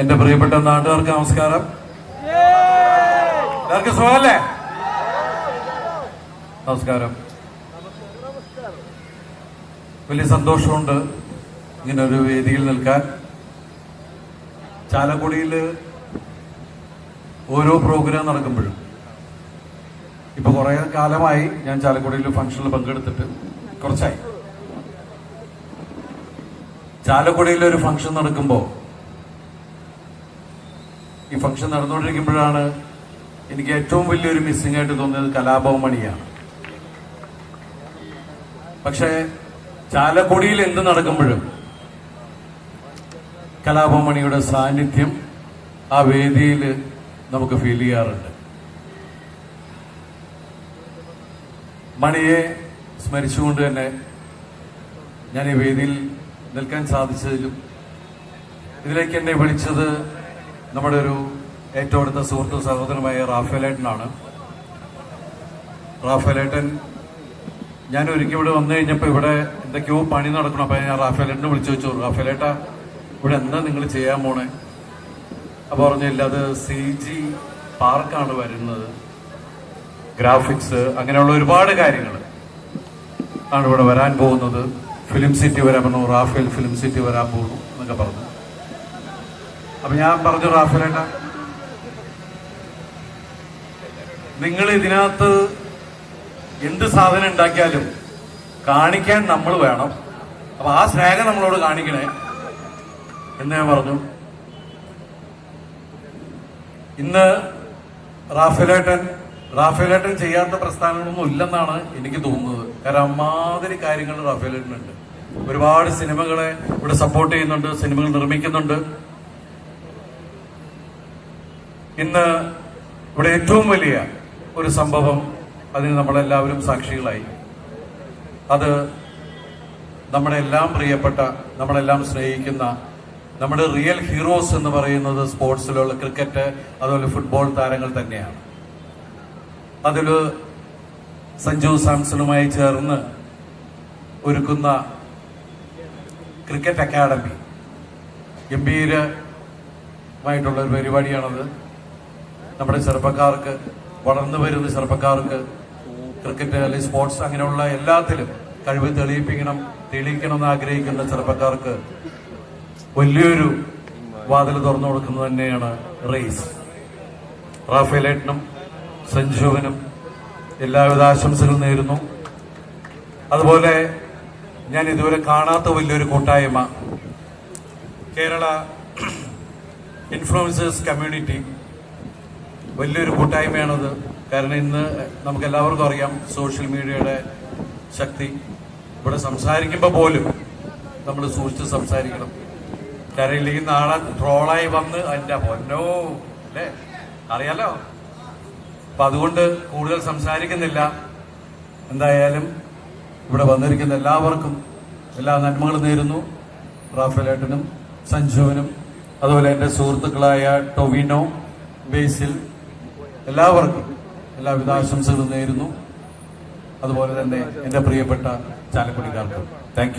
എന്റെ പ്രിയപ്പെട്ട നാട്ടുകാർക്ക് നമസ്കാരം. എല്ലാവർക്കും സുഖമല്ലേ? നമസ്കാരം. വലിയ സന്തോഷമുണ്ട് ഇങ്ങനെ ഒരു വേദിയിൽ നിൽക്കാൻ. ചാലക്കുടിയിൽ ഓരോ പ്രോഗ്രാം നടക്കുമ്പോഴും. ഇപ്പൊ കുറെ കാലമായി ഞാൻ ചാലക്കുടിയിൽ ഫംഗ്ഷനിൽ പങ്കെടുത്തിട്ട് കുറച്ചായി. ചാലക്കുടിയിൽ ഒരു ഫംഗ്ഷൻ നടക്കുമ്പോൾ ഈ ഫംഗ്ഷൻ നടന്നുകൊണ്ടിരിക്കുമ്പോഴാണ് എനിക്ക് ഏറ്റവും വലിയൊരു മിസ്സിംഗ് ആയിട്ട് തോന്നിയത് കലാഭവമണിയാണ് പക്ഷെ ചാലക്കുടിയിൽ എന്ത് നടക്കുമ്പോഴും കലാഭവമണിയുടെ സാന്നിധ്യം ആ വേദിയിൽ നമുക്ക് ഫീൽ ചെയ്യാറുണ്ട്. മണിയെ സ്മരിച്ചുകൊണ്ട് തന്നെ ഞാൻ ഈ വേദിയിൽ നിൽക്കാൻ സാധിച്ചതിലും ഇതിലേക്ക് എന്നെ വിളിച്ചത് നമ്മുടെ ഒരു ഏറ്റവും അടുത്ത സുഹൃത്ത് സഹോദരമായ റാഫേലേട്ടനാണ് റാഫേലേട്ടൻ ഞാൻ ഒരിക്കൽ ഇവിടെ വന്നു കഴിഞ്ഞപ്പോൾ ഇവിടെ എന്തൊക്കെയോ പണി നടക്കണം അപ്പോൾ ഞാൻ റാഫേലേട്ടനെ വിളിച്ചു വെച്ചു റാഫേലേട്ട ഇവിടെ എന്താ നിങ്ങൾ ചെയ്യാൻ പോണേ? അപ്പോൾ പറഞ്ഞില്ല അത് സി ജി പാർക്കാണ് വരുന്നത്. ഗ്രാഫിക്സ് അങ്ങനെയുള്ള ഒരുപാട് കാര്യങ്ങൾ ആണ് ഇവിടെ വരാൻ പോകുന്നത്. ഫിലിം സിറ്റി വരാൻ പറഞ്ഞു റാഫേൽ ഫിലിം സിറ്റി വരാൻ പോകുന്നു എന്നൊക്കെ പറഞ്ഞു. അപ്പൊ ഞാൻ പറഞ്ഞു റാഫലേട്ട നിങ്ങൾ ഇതിനകത്ത് എന്ത് സാധനം ഉണ്ടാക്കിയാലും കാണിക്കാൻ നമ്മൾ വേണം. അപ്പൊ ആ സ്നേഹം നമ്മളോട് കാണിക്കണേ. എന്ന് ഞാൻ പറഞ്ഞു. ഇന്ന് റാഫേലേട്ടൻ റാഫേലേട്ടൻ ചെയ്യാത്ത പ്രസ്ഥാനങ്ങളൊന്നും ഇല്ലെന്നാണ് എനിക്ക് തോന്നുന്നത്. കാരണം അമ്മാതിരി കാര്യങ്ങൾ റാഫേലേട്ടനുണ്ട്. ഒരുപാട് സിനിമകളെ ഇവിടെ സപ്പോർട്ട് ചെയ്യുന്നുണ്ട് സിനിമകൾ നിർമ്മിക്കുന്നുണ്ട്. ഇന്ന് ഇവിടെ ഏറ്റവും വലിയ ഒരു സംഭവം അതിന് നമ്മളെല്ലാവരും സാക്ഷികളായി. അത് നമ്മുടെ എല്ലാം പ്രിയപ്പെട്ട നമ്മളെല്ലാം സ്നേഹിക്കുന്ന നമ്മുടെ റിയൽ ഹീറോസ് എന്ന് പറയുന്നത് സ്പോർട്സിലുള്ള ക്രിക്കറ്റ് അതുപോലെ ഫുട്ബോൾ താരങ്ങൾ തന്നെയാണ്. അതിൽ സഞ്ജു സാംസണുമായി ചേർന്ന് ഒരുക്കുന്ന ക്രിക്കറ്റ് അക്കാഡമി ഗംഭീരമായിട്ടുള്ള ഒരു പരിപാടിയാണത്. നമ്മുടെ ചെറുപ്പക്കാർക്ക് വളർന്നു വരുന്ന ചെറുപ്പക്കാർക്ക് ക്രിക്കറ്റ് അല്ലെങ്കിൽ സ്പോർട്സ് അങ്ങനെയുള്ള എല്ലാത്തിലും കഴിവ് തെളിയിപ്പിക്കണം തെളിയിക്കണം എന്ന് ആഗ്രഹിക്കുന്ന ചെറുപ്പക്കാർക്ക് വലിയൊരു വാതിൽ തുറന്നു കൊടുക്കുന്നത് തന്നെയാണ് റേസ്. റാഫേലേട്ടനും സഞ്ജുവിനും എല്ലാവിധ ആശംസകളും നേരുന്നു. അതുപോലെ ഞാൻ ഇതുവരെ കാണാത്ത വലിയൊരു കൂട്ടായ്മ കേരള ഇൻഫ്ലുവൻസേഴ്സ് കമ്മ്യൂണിറ്റി വലിയൊരു കൂട്ടായ്മയാണത്. കാരണം ഇന്ന് നമുക്ക് എല്ലാവർക്കും അറിയാം സോഷ്യൽ മീഡിയയുടെ ശക്തി. ഇവിടെ സംസാരിക്കുമ്പോൾ പോലും നമ്മൾ സൂക്ഷിച്ച് സംസാരിക്കണം. കാരണം ഇല്ലെങ്കിൽ നാളെ ട്രോളായി വന്ന് അതിന്റെ പൊന്നോ അല്ലേ? അറിയാലോ? അപ്പൊ അതുകൊണ്ട് കൂടുതൽ സംസാരിക്കുന്നില്ല. എന്തായാലും ഇവിടെ വന്നിരിക്കുന്ന എല്ലാവർക്കും എല്ലാ നന്മകളും നേരുന്നു. റാഫേലേട്ടനും സഞ്ജുവിനും അതുപോലെ എന്റെ സുഹൃത്തുക്കളായ ടൊവിനോ ബേസിൽ എല്ലാവർക്കും എല്ലാവിധ ആശംസകളും നേരുന്നു. അതുപോലെ തന്നെ എന്റെ പ്രിയപ്പെട്ട ചാലക്കുടിക്കാർക്ക്. താങ്ക്